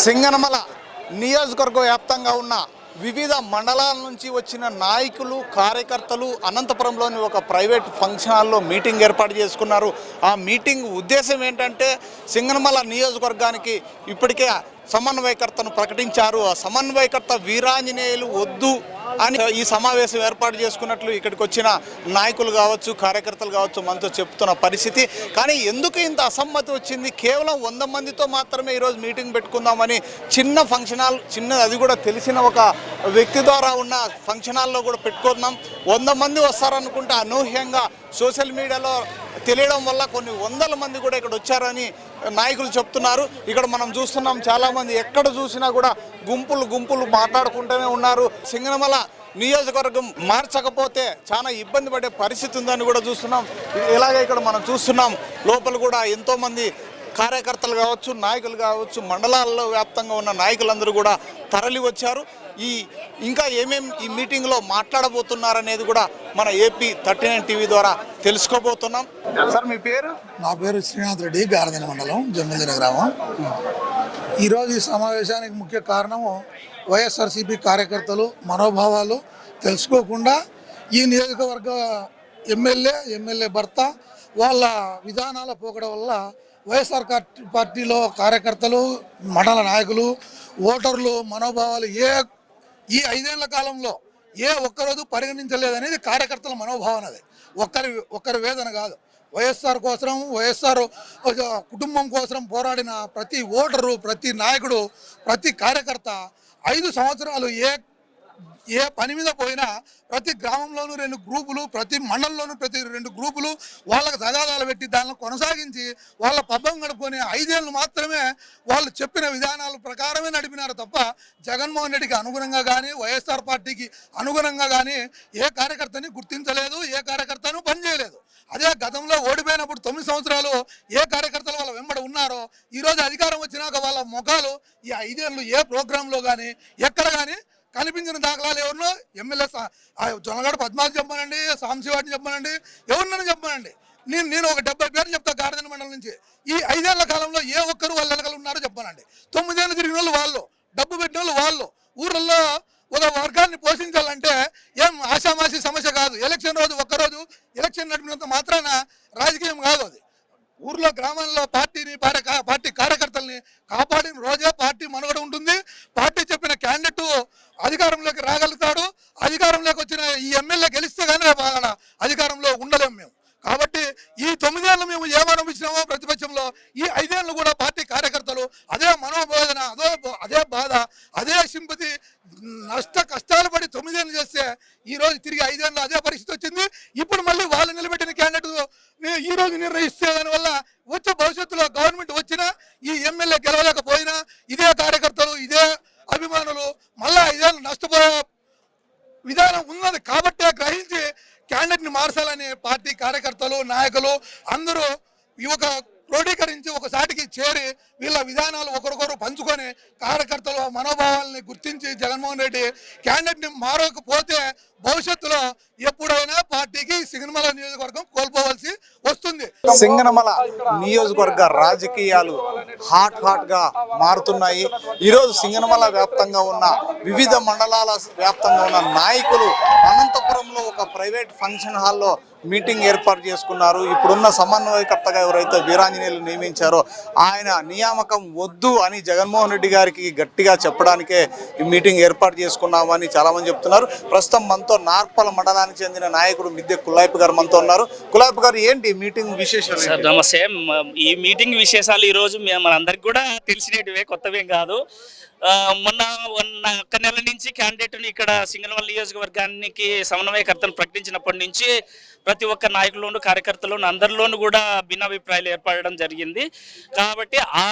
సింగనమల నియోజకవర్గ వ్యాప్తంగా ఉన్న వివిధ మండలాల నుంచి వచ్చిన నాయకులు కార్యకర్తలు అనంతపురంలోని ఒక ప్రైవేట్ ఫంక్షన్ హాల్లో మీటింగ్ ఏర్పాటు చేసుకున్నారు. ఆ మీటింగ్ ఉద్దేశం ఏంటంటే సింగనమల నియోజకవర్గానికి ఇప్పటికే సమన్వయకర్తను ప్రకటించారు. ఆ సమన్వయకర్త వీరాంజనేయులు వద్దు అని ఈ సమావేశం ఏర్పాటు చేసుకున్నట్లు ఇక్కడికి వచ్చిన నాయకులు కావచ్చు కార్యకర్తలు కావచ్చు మనతో చెప్తున్న పరిస్థితి. కానీ ఎందుకు ఇంత అసమ్మతి వచ్చింది? కేవలం వంద మందితో మాత్రమే ఈరోజు మీటింగ్ పెట్టుకుందామని చిన్న ఫంక్షన్ హాల్ చిన్న అది కూడా తెలిసిన ఒక వ్యక్తి ద్వారా ఉన్న ఫంక్షన్ హాల్లో కూడా పెట్టుకుందాం. వంద మంది వస్తారనుకుంటే అనూహ్యంగా సోషల్ మీడియాలో తెలియడం వల్ల కొన్ని వందల మంది కూడా ఇక్కడ వచ్చారని నాయకులు చెప్తున్నారు. ఇక్కడ మనం చూస్తున్నాం చాలామంది ఎక్కడ చూసినా కూడా గుంపులు గుంపులు మాట్లాడుకుంటూనే ఉన్నారు. సింగనమల నియోజకవర్గం మార్చకపోతే చాలా ఇబ్బంది పడే పరిస్థితి ఉందని కూడా చూస్తున్నాం. ఇలాగే ఇక్కడ మనం చూస్తున్నాం. లోపల కూడా ఎంతోమంది కార్యకర్తలు కావచ్చు నాయకులు కావచ్చు మండలాల్లో వ్యాప్తంగా ఉన్న నాయకులందరూ కూడా తరలి వచ్చారు ఈ ఇంకా ఏమేం ఈ మీటింగ్లో మాట్లాడబోతున్నారనేది కూడా మన ఏపీ థర్టీ నైన్ టీవీ ద్వారా తెలుసుకోబోతున్నాం. సార్ మీ పేరు? నా పేరు శ్రీనాథ్ రెడ్డి గారదిన మండలం జమ్మిదిన గ్రామం. ఈరోజు ఈ సమావేశానికి ముఖ్య కారణము వైఎస్ఆర్సీపీ కార్యకర్తలు మనోభావాలు తెలుసుకోకుండా ఈ నియోజకవర్గ ఎమ్మెల్యే ఎమ్మెల్యే భర్త వాళ్ళ విధానాల పోకడం వల్ల వైఎస్ఆర్ పార్టీ- పార్టీలో కార్యకర్తలు మండల నాయకులు ఓటర్లు మనోభావాలు ఏ ఈ ఐదేళ్ళ కాలంలో ఏ ఒక్కరోజు పరిగణించలేదనేది కార్యకర్తల మనోభావన అది. ఒక్కరి ఒక్కరి వేదన కాదు. వైఎస్ఆర్ కోసం వైఎస్ఆర్ కుటుంబం కోసం పోరాడిన ప్రతి ఓటరు ప్రతి నాయకుడు ప్రతి కార్యకర్త ఐదు సంవత్సరాలు ఏ ఏ పని మీద పోయినా ప్రతి గ్రామంలోనూ రెండు గ్రూపులు ప్రతి మండలంలోనూ ప్రతి రెండు గ్రూపులు వాళ్ళకి తగాదాలు పెట్టి దానిని కొనసాగించి వాళ్ళ పబ్బం గడుపుకొని ఐదేళ్ళు మాత్రమే వాళ్ళు చెప్పిన విధానాల ప్రకారమే నడిపినారు తప్ప జగన్మోహన్ రెడ్డికి అనుగుణంగా కానీ వైఎస్ఆర్ పార్టీకి అనుగుణంగా కానీ ఏ కార్యకర్తని గుర్తించలేదు ఏ కార్యకర్తను పనిచేయలేదు. అదే గతంలో ఓడిపోయినప్పుడు తొమ్మిది సంవత్సరాలు ఏ కార్యకర్తలు వాళ్ళ వెంబడి ఉన్నారో ఈరోజు అధికారం వచ్చినాక వాళ్ళ ముఖాలు ఈ ఐదేళ్ళు ఏ ప్రోగ్రాంలో కానీ ఎక్కడ కానీ కనిపించిన దాఖలాలు ఎవరినో? ఎమ్మెల్యే సా- ఆ జొనగాడు పద్మావతి చెప్పానండి సాంశివాడిని చెప్పానండి ఎవరినైనా చెప్పానండి. నేను నేను ఒక డెబ్బై పేర్లు చెప్తా గార్డెన్ మండలం నుంచి. ఈ ఐదేళ్ళ కాలంలో ఏ ఒక్కరు వాళ్ళ వెనకాల ఉన్నారో చెప్పానండి. తొమ్మిదేళ్ళు తిరిగిన వాళ్ళు వాళ్ళు డబ్బు పెట్టిన వాళ్ళు వాళ్ళు. ఊర్లలో ఒక వర్గాన్ని పోషించాలంటే ఏం ఆషామాషి సమస్య కాదు. ఎలక్షన్ రోజు ఒక్కరోజు ఎలక్షన్ నడిపినంత మాత్రాన రాజకీయం కాదు అది. ఊర్లో గ్రామాల్లో పార్టీని పార్టీ కార్యకర్తల్ని కాపాడిన రోజే పార్టీ మనుగడ ఉంటుంది. అధికారంలోకి రాగలుగుతాడు. అధికారంలోకి వచ్చిన ఈ ఎమ్మెల్యే గెలిస్తే కానీ రేపు అధికారంలో ఉండలేము మేము. కాబట్టి ఈ తొమ్మిదేళ్ళు మేము ఏమనిపించినామో ప్రతిపక్షంలో ఈ ఐదేళ్ళు కూడా పార్టీ కార్యకర్తలు అదే మనోబోధన అదే అదే బాధ అదే సింపతి నష్ట కష్టాలు పడి తొమ్మిదేళ్ళు చేస్తే ఈ రోజు తిరిగి ఐదేళ్ళు అదే పరిస్థితి వచ్చింది. ఇప్పుడు మళ్ళీ వాళ్ళు నిలబెట్టిన క్యాండిడేట్ ఈ రోజు నిర్ణయిస్తే దానివల్ల వచ్చే భవిష్యత్తులో గవర్నమెంట్ వచ్చినా ఈ ఎమ్మెల్యే గెలవలేకపోయినా ఇదే కార్యకర్తలు ఇదే అభిమానులు మళ్ళా ఐదేళ్ళు నష్టపోయే విధానం ఉన్నది కాబట్టే గ్రహించి క్యాండిడేట్ని మార్చాలని పార్టీ కార్యకర్తలు నాయకులు అందరూ ఈ ఒక క్రోడీకరించి ఒకసాటికి చేరి వీళ్ళ విధానాలు ఒకరికొకరు పంచుకొని కార్యకర్తల మనోభావాలని గుర్తించి జగన్మోహన్ రెడ్డి క్యాండిడేట్ని మారకపోతే భవిష్యత్తులో ఎప్పుడైనా పార్టీకి సింగనమల నియోజకవర్గం కోల్పోవలసి వస్తుంది. సింగనమల నియోజకవర్గ రాజకీయాలు హాట్ హాట్గా మారుతున్నాయి. ఈరోజు సింగనమల వ్యాప్తంగా ఉన్న వివిధ మండలాల వ్యాప్తంగా ఉన్న నాయకులు అనంతపురంలో ఒక ప్రైవేట్ ఫంక్షన్ హాల్లో మీటింగ్ ఏర్పాటు చేసుకున్నారు. ఇప్పుడున్న సమన్వయకర్తగా ఎవరైతే వీరాంజనేయులు నియమించారో ఆయన నియామకం వద్దు అని జగన్మోహన్ రెడ్డి గారికి గట్టిగా చెప్పడానికే ఈ మీటింగ్ ఏర్పాటు చేసుకున్నామని చాలామంది చెప్తున్నారు. ప్రస్తుతం మనతో నార్పల మండలానికి చెందిన నాయకుడు మిద్దె కుల్లాయిపు గారు మనతో ఉన్నారు. కుల్లాయిపు గారు ఏంటి మీటింగ్ విశేషాలు నమస్తే. ఈ మీటింగ్ విశేషాలు ఈరోజు మనందరికి కూడా తెలిసినటివే కొత్తవేం కాదు. మొన్న ఉన్న ఒక నెల నుంచి క్యాండిడేట్ని ఇక్కడ సింగనవల్ నియోజకవర్గానికి సమన్వయకర్తను ప్రకటించినప్పటి నుంచి ప్రతి ఒక్క నాయకులను కార్యకర్తలను అందరిలోనూ కూడా భిన్నాభిప్రాయాలు ఏర్పడడం జరిగింది. కాబట్టి ఆ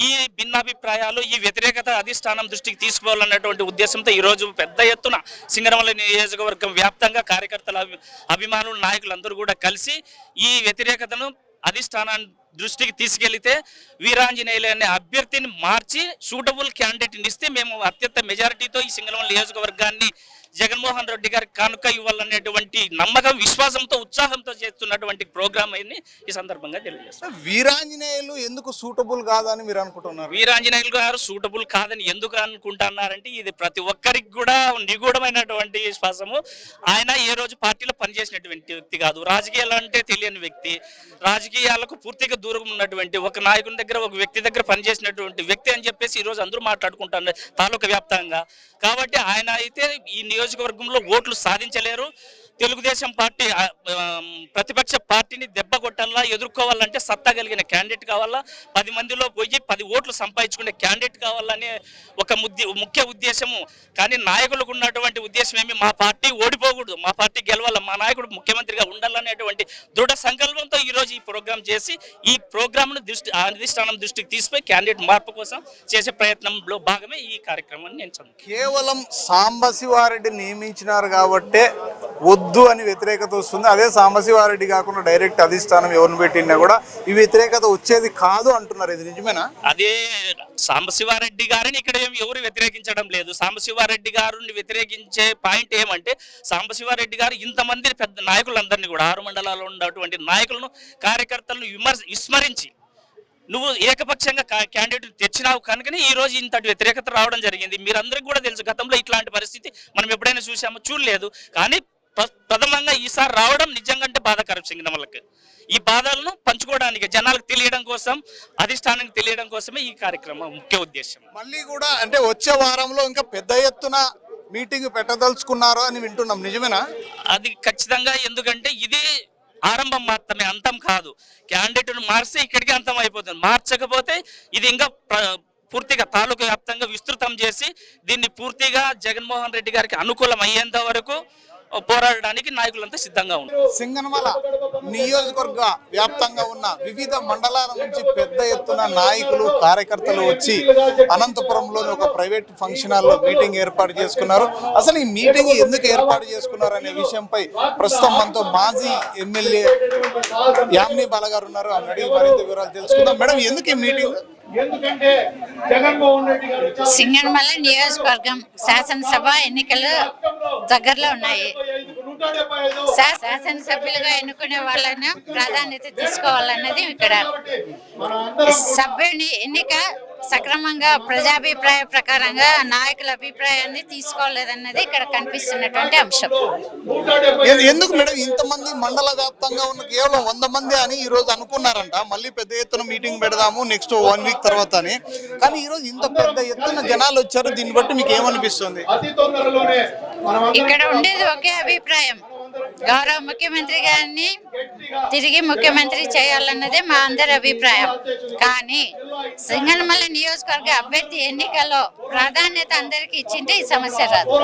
ఈ భిన్నాభిప్రాయాలు ఈ వ్యతిరేకత అధిష్టానం దృష్టికి తీసుకోవాలన్నటువంటి ఉద్దేశంతో ఈరోజు పెద్ద ఎత్తున సింగనమల నియోజకవర్గం వ్యాప్తంగా కార్యకర్తల అభి- అభిమానులు నాయకులందరూ కూడా కలిసి ఈ వ్యతిరేకతను అధిష్టానాన్ని దృష్టికి తీసుకెళ్తే వీరాంజనేయులు అనే అభ్యర్థిని మార్చి సూటబుల్ క్యాండిడేట్ని ఇస్తే మేము అత్యంత మెజారిటీతో ఈ సింగళం నియోజకవర్గాన్ని జగన్మోహన్ రెడ్డి గారి కానుక ఇవ్వాలనేటువంటి నమ్మకం విశ్వాసంతో ఉత్సాహంతో చేస్తున్నటువంటి ప్రోగ్రామ్ అయింది. ఈ సందర్భంగా తెలియజేస్తాం వీరాంజనేయులు ఎందుకు సూటబుల్ కాదని మీరు అనుకుంటున్నారు? వీరాంజనేయులు గారు సూటబుల్ కాదని ఎందుకు అనుకుంటున్నారంటే ఇది ప్రతి ఒక్కరికి కూడా నిగూఢమైనటువంటి విశ్వాసము. ఆయన ఏ రోజు పార్టీలో పనిచేసినటువంటి వ్యక్తి కాదు. రాజకీయాలు అంటే తెలియని వ్యక్తి. రాజకీయాలకు పూర్తిగా దూరం ఉన్నటువంటి ఒక నాయకుని దగ్గర ఒక వ్యక్తి దగ్గర పనిచేసినటువంటి వ్యక్తి అని చెప్పేసి ఈ రోజు అందరూ మాట్లాడుకుంటున్నారు తాలూకా వ్యాప్తంగా. కాబట్టి ఆయన అయితే ఈ నియోజకవర్గంలో ఓట్లు సాధించలేరు. తెలుగుదేశం పార్టీ ప్రతిపక్ష పార్టీని దెబ్బ కొట్టాలా ఎదుర్కోవాలంటే సత్తా కలిగిన క్యాండిడేట్ కావాలా పది మందిలో పోయి పది ఓట్లు సంపాదించుకునే క్యాండిడేట్ కావాలనే ఒక ముఖ్య ఉద్దేశము. కానీ నాయకులకు ఉన్నటువంటి ఉద్దేశం ఏమి? మా పార్టీ ఓడిపోకూడదు. మా పార్టీ గెలవాల? మా నాయకుడు ముఖ్యమంత్రిగా ఉండాలనేటువంటి దృఢ సంకల్పంతో ఈరోజు ఈ ప్రోగ్రాం చేసి ఈ ప్రోగ్రామ్ను దృష్టి ఆ అధిష్టానం దృష్టికి తీసుకుపోయి క్యాండిడేట్ మార్పు కోసం చేసే ప్రయత్నంలో భాగమే ఈ కార్యక్రమాన్ని నేను కేవలం సాంబశివారెడ్డి నియమించినారు కాబట్టే వద్దు అని వ్యతిరేకత వస్తుంది. అదే సాంబశివారెడ్డి కాకుండా డైరెక్ట్ అధిష్టానం ఎవరిని పెట్టినా కూడా ఈ వ్యతిరేకత వచ్చేది కాదు అంటున్నారు. ఇది నిజమేనా? అదే సాంబశివారెడ్డి గారిని ఇక్కడ ఏమి ఎవరు వ్యతిరేకించడం లేదు. సాంబశివారెడ్డి గారిని వ్యతిరేకించే పాయింట్ ఏమంటే సాంబశివారెడ్డి గారు ఇంతమంది పెద్ద నాయకులందరినీ కూడా ఆరు మండలాల్లో ఉన్నటువంటి నాయకులను కార్యకర్తలను విమర్శ విస్మరించి నువ్వు ఏకపక్షంగా క్యాండిడేట్ తెచ్చినావు కనుకనే ఈ రోజు ఇంతటి వ్యతిరేకత రావడం జరిగింది. మీరందరికీ కూడా తెలుసు గతంలో ఇట్లాంటి పరిస్థితి మనం ఎప్పుడైనా చూసామో చూడలేదు. కానీ ప్రథమంగా ఈసారి రావడం నిజంగా అంటే బాధాకరం సింగనమలకి. ఈ బాధలను పంచుకోవడానికి జనాలకు తెలియడం కోసం అధిష్టానానికి తెలియడం కోసమే ఈ కార్యక్రమం ముఖ్య ఉద్దేశం మళ్ళీ కూడా అంటే వచ్చే వారంలో ఇంకా పెద్ద ఎత్తున మీటింగ్ పెట్టదలుచుకున్నారు అని వింటున్నాం. నిజమేనా? అది ఖచ్చితంగా ఎందుకంటే ఇది ఆరంభం మాత్రమే అంతం కాదు. క్యాండిడేట్ను మార్స్తే ఇక్కడికి అంతం అయిపోతుంది. మార్చకపోతే ఇది ఇంకా ప్ర- పూర్తిగా తాలూకా వ్యాప్తంగా విస్తృతం చేసి దీన్ని పూర్తిగా జగన్మోహన్ రెడ్డి గారికి అనుకూలం అయ్యేంత వరకు పోరాడడానికి నాయకులంతా సిద్ధంగా ఉన్నారు. సింగనమల నియోజకవర్గ వ్యాప్తంగా ఉన్న వివిధ మండలాల నుంచి పెద్ద ఎత్తున నాయకులు కార్యకర్తలు వచ్చి అనంతపురంలోని ఒక ప్రైవేట్ ఫంక్షన్ హాల్లో మీటింగ్ ఏర్పాటు చేసుకున్నారు. అసలు ఈ మీటింగ్ ఎందుకు ఏర్పాటు చేసుకున్నారు అనే విషయంపై ప్రస్తుతం మనతో మాజీ ఎమ్మెల్యే యామిని బాలగారు ఉన్నారు. ఆమె అడిగి మరింత వివరాలు తెలుసుకుందాం. మేడం ఎందుకు ఈ మీటింగ్? ఎందుకంటే జగన్మోహన్ రెడ్డి గారు చాలా సింగనమల నియోజకవర్గం శాసనసభ ఎన్నికలు దగ్గరలో ఉన్నాయి. శాసనసభ్యులుగా ఎన్నుకునే వాళ్ళను ప్రాధాన్యత తీసుకోవాలన్నది ఇక్కడ సభ్యుని ఎన్నిక సక్రమంగా ప్రజాభిప్రాయ ప్రకారంగా నాయకుల అభిప్రాయాన్ని తీసుకోలేదన్నది ఇక్కడ కనిపిస్తున్నటువంటి అంశం. ఎందుకు మేడం? ఇంతమంది మండల వ్యాప్తంగా ఉన్న కేవలం వంద మంది అని ఈ రోజు అనుకున్నారంట. మళ్ళీ పెద్ద ఎత్తున మీటింగ్ పెడదాము నెక్స్ట్ వన్ వీక్ తర్వాత అని. కానీ ఈ రోజు ఇంత పెద్ద ఎత్తున జనాలు వచ్చారు దీన్ని బట్టి మీకు ఏమనిపిస్తుంది? ఇక్కడ ఉండేది ఒకే అభిప్రాయం. గౌరవ ముఖ్యమంత్రి గారిని తిరిగి ముఖ్యమంత్రి చేయాలన్నదే మా అందరి అభిప్రాయం. కానీ సింగనమల నియోజకవర్గ అభ్యర్థి ఎన్నికల్లో ప్రాధాన్యత అందరికీ ఇచ్చింటే ఈ సమస్య రాదు.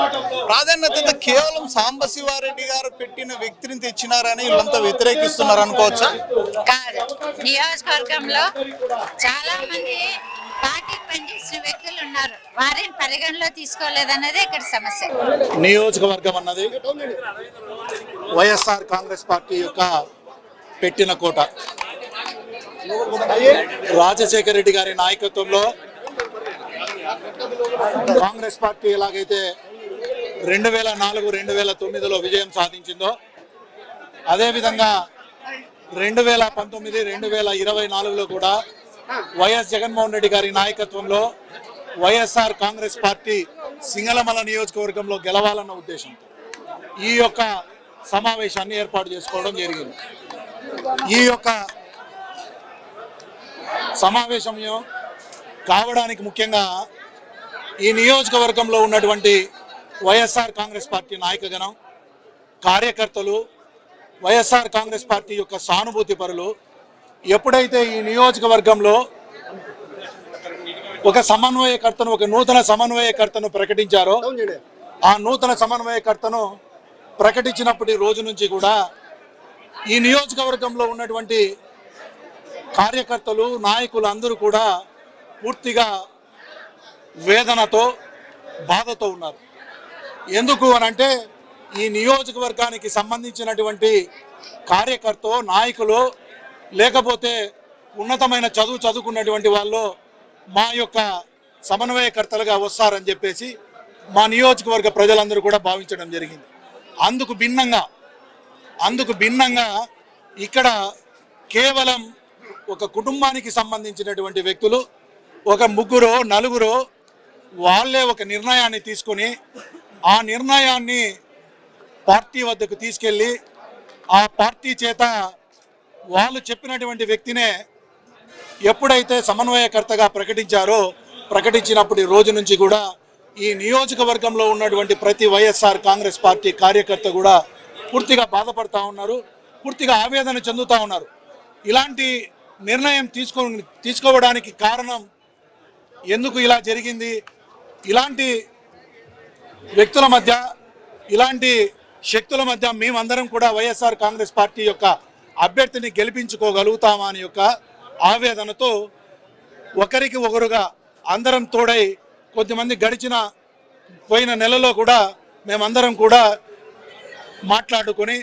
ప్రాధాన్యత కేవలం సాంబశివారెడ్డి గారు పెట్టిన వ్యక్తిని తెచ్చినారని వీళ్ళంతా వ్యతిరేకిస్తున్నారు అనుకోవచ్చా? కాదు. నియోజకవర్గంలో చాలా మంది పనిచేసిన వ్యక్తులు ఉన్నారు. వారిని పరిగణలో తీసుకోలేదన్నదే ఇక్కడ సమస్య. నియోజకవర్గం అన్నది వైఎస్ఆర్ కాంగ్రెస్ పార్టీ యొక్క పెట్టిన కోట. రాజశేఖర రెడ్డి గారి నాయకత్వంలో కాంగ్రెస్ పార్టీ ఎలాగైతే రెండు వేల నాలుగు రెండు వేల తొమ్మిదిలో విజయం సాధించిందో అదేవిధంగా రెండు వేల పంతొమ్మిది రెండు వేల ఇరవై నాలుగులో కూడా వైఎస్ జగన్మోహన్ రెడ్డి గారి నాయకత్వంలో వైఎస్ఆర్ కాంగ్రెస్ పార్టీ సింగళమల నియోజకవర్గంలో గెలవాలన్న ఉద్దేశం ఈ యొక్క సమావేశాన్ని ఏర్పాటు చేసుకోవడం జరిగింది. ఈ యొక్క సమావేశం కావడానికి ముఖ్యంగా ఈ నియోజకవర్గంలో ఉన్నటువంటి వైఎస్ఆర్ కాంగ్రెస్ పార్టీ నాయకగణం కార్యకర్తలు వైఎస్ఆర్ కాంగ్రెస్ పార్టీ యొక్క సానుభూతి పరులు ఎప్పుడైతే ఈ నియోజకవర్గంలో ఒక సమన్వయకర్తను ఒక నూతన సమన్వయకర్తను ప్రకటించారో ఆ నూతన సమన్వయకర్తను ప్రకటించినప్పటి రోజు నుంచి కూడా ఈ నియోజకవర్గంలో ఉన్నటువంటి కార్యకర్తలు నాయకులు అందరూ కూడా పూర్తిగా వేదనతో బాధతో ఉన్నారు. ఎందుకు అని అంటే ఈ నియోజకవర్గానికి సంబంధించినటువంటి కార్యకర్త నాయకులు లేకపోతే ఉన్నతమైన చదువు చదువుకున్నటువంటి వాళ్ళు మా యొక్క సమన్వయకర్తలుగా వస్తారని చెప్పేసి మా నియోజకవర్గ ప్రజలందరూ కూడా భావించడం జరిగింది. అందుకు భిన్నంగా అందుకు భిన్నంగా ఇక్కడ కేవలం ఒక కుటుంబానికి సంబంధించినటువంటి వ్యక్తులు ఒక ముగ్గురు నలుగురు వాళ్ళే ఒక నిర్ణయాన్ని తీసుకొని ఆ నిర్ణయాన్ని పార్టీ వద్దకు తీసుకెళ్ళి ఆ పార్టీ చేత వాళ్ళు చెప్పినటువంటి వ్యక్తినే ఎప్పుడైతే సమన్వయకర్తగా ప్రకటించారో ప్రకటించినప్పటి రోజు నుంచి కూడా ఈ నియోజకవర్గంలో ఉన్నటువంటి ప్రతి వైఎస్ఆర్ కాంగ్రెస్ పార్టీ కార్యకర్త కూడా పూర్తిగా బాధపడతా ఉన్నారు పూర్తిగా ఆవేదన చెందుతూ ఉన్నారు. ఇలాంటి నిర్ణయం తీసుకో తీసుకోవడానికి కారణం ఎందుకు ఇలా జరిగింది? ఇలాంటి వ్యక్తుల మధ్య ఇలాంటి శక్తుల మధ్య మేమందరం కూడా వైఎస్ఆర్ కాంగ్రెస్ పార్టీ యొక్క అభ్యర్థిని గెలిపించుకోగలుగుతామా అని యొక్క ఆవేదనతో ఒకరికి ఒకరుగా అందరం తోడై కొద్దిమంది గడిచిన పోయిన నెలలో కూడా మేమందరం కూడా మాట్లాడుకొని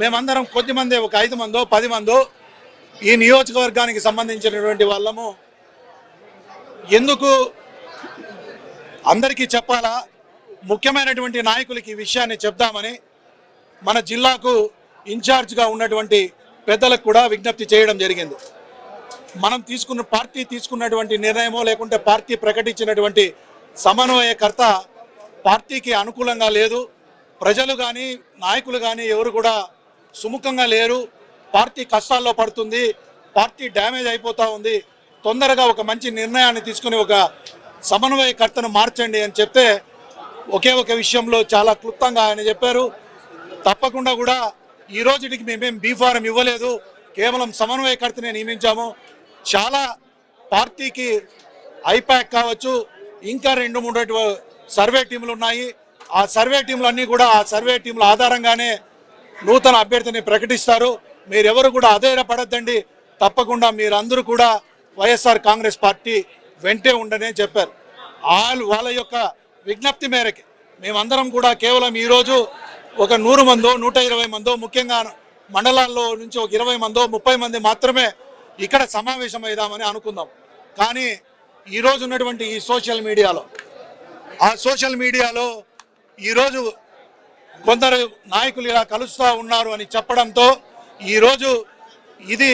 మేమందరం కొద్దిమంది ఒక ఐదు మందో పది మందో ఈ నియోజకవర్గానికి సంబంధించినటువంటి వాళ్ళము. ఎందుకు అందరికీ చెప్పాలా? ముఖ్యమైనటువంటి నాయకులకి ఈ విషయాన్ని చెప్దామని మన జిల్లాకు ఇన్ఛార్జ్గా ఉన్నటువంటి పెద్దలకు కూడా విజ్ఞప్తి చేయడం జరిగింది. మనం తీసుకున్న పార్టీ తీసుకున్నటువంటి నిర్ణయమో లేకుంటే పార్టీ ప్రకటించినటువంటి సమన్వయకర్త పార్టీకి అనుకూలంగా లేదు. ప్రజలు కానీ నాయకులు కానీ ఎవరు కూడా సుముఖంగా లేరు. పార్టీ కష్టాల్లో పడుతుంది. పార్టీ డ్యామేజ్ అయిపోతూ ఉంది. తొందరగా ఒక మంచి నిర్ణయాన్ని తీసుకుని ఒక సమన్వయకర్తను మార్చండి అని చెప్తే ఒకే ఒక విషయంలో చాలా క్లుప్తంగా ఆయన చెప్పారు. తప్పకుండా కూడా ఈ రోజుకి మేమేం బీ ఫారం ఇవ్వలేదు. కేవలం సమన్వయకర్తనే నియమించాము. చాలా పార్టీకి ఐపాక్ కావచ్చు ఇంకా రెండు మూడు సర్వే టీంలు ఉన్నాయి. ఆ సర్వే టీంలు అన్నీ కూడా ఆ సర్వే టీంల ఆధారంగానే నూతన అభ్యర్థిని ప్రకటిస్తారు. మీరెవరు కూడా అధైర్యపడద్దండి. తప్పకుండా మీరందరూ కూడా వైఎస్ఆర్ కాంగ్రెస్ పార్టీ వెంటే ఉండనే చెప్పారు. వాళ్ళు వాళ్ళ యొక్క విజ్ఞప్తి మేరకి. మేమందరం కూడా కేవలం ఈరోజు ఒక నూరు మందో నూట ఇరవై మందో ముఖ్యంగా మండలాల్లో నుంచి ఒక ఇరవై మందో ముప్పై మంది మాత్రమే ఇక్కడ సమావేశం అయిదామని అనుకుందాం. కానీ ఈరోజు ఉన్నటువంటి ఈ సోషల్ మీడియాలో ఆ సోషల్ మీడియాలో ఈరోజు కొందరు నాయకులు ఇలా కలుస్తూ ఉన్నారు అని చెప్పడంతో ఈరోజు ఇది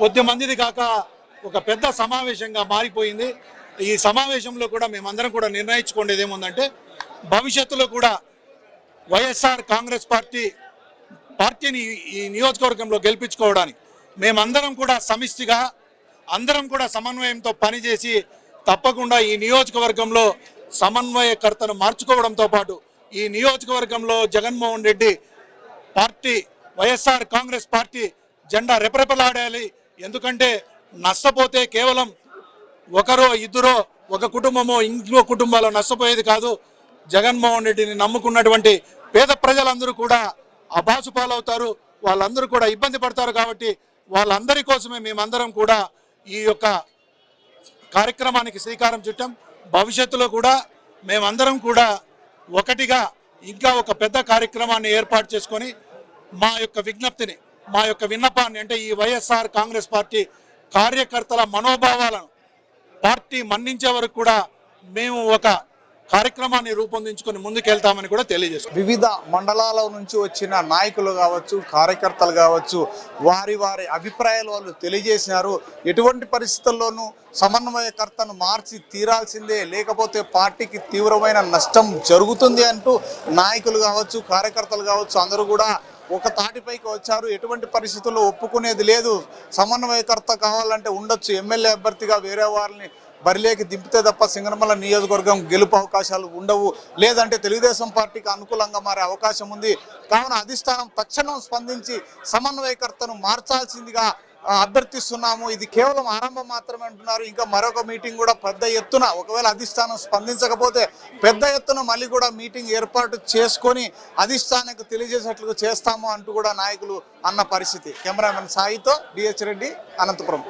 కొద్ది మందిది కాక ఒక పెద్ద సమావేశంగా మారిపోయింది. ఈ సమావేశంలో కూడా మేమందరం కూడా నిర్ణయించుకునేది ఏముందంటే భవిష్యత్తులో కూడా వైఎస్ఆర్ కాంగ్రెస్ పార్టీ పార్టీని ఈ నియోజకవర్గంలో గెలిపించుకోవడానికి మేమందరం కూడా సమిష్టిగా అందరం కూడా సమన్వయంతో పనిచేసి తప్పకుండా ఈ నియోజకవర్గంలో సమన్వయకర్తను మార్చుకోవడంతో పాటు ఈ నియోజకవర్గంలో Jaganmohan Reddy party YSR Congress party జెండా రెపరెపలాడాలి. ఎందుకంటే నష్టపోతే కేవలం ఒకరో ఇద్దరో ఒక కుటుంబమో ఇంకో కుటుంబాలు నష్టపోయేది కాదు. జగన్మోహన్ రెడ్డిని నమ్ముకున్నటువంటి పేద ప్రజలందరూ కూడా అబాసు పాలవుతారు వాళ్ళందరూ కూడా ఇబ్బంది పడతారు కాబట్టి వాళ్ళందరి కోసమే మేమందరం కూడా ఈ యొక్క కార్యక్రమానికి శ్రీకారం చుట్టాం. భవిష్యత్తులో కూడా మేమందరం కూడా ఒకటిగా ఇంకా ఒక పెద్ద కార్యక్రమాన్ని ఏర్పాటు చేసుకొని మా యొక్క విజ్ఞప్తిని మా యొక్క విన్నపాన్ని అంటే ఈ వైఎస్ఆర్ కాంగ్రెస్ పార్టీ కార్యకర్తల మనోభావాలను పార్టీ మన్నించే వరకు కూడా మేము ఒక కార్యక్రమాన్ని రూపొందించుకొని ముందుకెళ్తామని కూడా తెలియజేస్తాం వివిధ మండలాల నుంచి వచ్చిన నాయకులు కావచ్చు కార్యకర్తలు కావచ్చు వారి వారి అభిప్రాయాలు వాళ్ళు తెలియజేసినారు. ఎటువంటి పరిస్థితుల్లోనూ సమన్వయకర్తను మార్చి తీరాల్సిందే లేకపోతే పార్టీకి తీవ్రమైన నష్టం జరుగుతుంది అంటూ నాయకులు కావచ్చు కార్యకర్తలు కావచ్చు అందరూ కూడా ఒక తాటిపైకి వచ్చారు. ఎటువంటి పరిస్థితుల్లో ఒప్పుకునేది లేదు. సమన్వయకర్త కావాలంటే ఉండొచ్చు. ఎమ్మెల్యే అభ్యర్థిగా వేరే వారిని బరిలేకి దింపితే తప్ప సింగనమల నియోజకవర్గం గెలుపు అవకాశాలు ఉండవు. లేదంటే తెలుగుదేశం పార్టీకి అనుకూలంగా మారే అవకాశం ఉంది. కావున అధిష్టానం తక్షణం స్పందించి సమన్వయకర్తను మార్చాల్సిందిగా అభ్యర్థిస్తున్నాము. ఇది కేవలం ఆరంభం మాత్రమే అంటున్నారు. ఇంకా మరొక మీటింగ్ కూడా పెద్ద ఎత్తున ఒకవేళ అధిష్టానం స్పందించకపోతే పెద్ద ఎత్తున మళ్ళీ కూడా మీటింగ్ ఏర్పాటు చేసుకొని అధిష్టానానికి తెలియజేసేట్లు చేస్తాము అంటూ కూడా నాయకులు అన్న పరిస్థితి. కెమెరామెన్ సాయితో డిహెచ్ రెడ్డి అనంతపురం.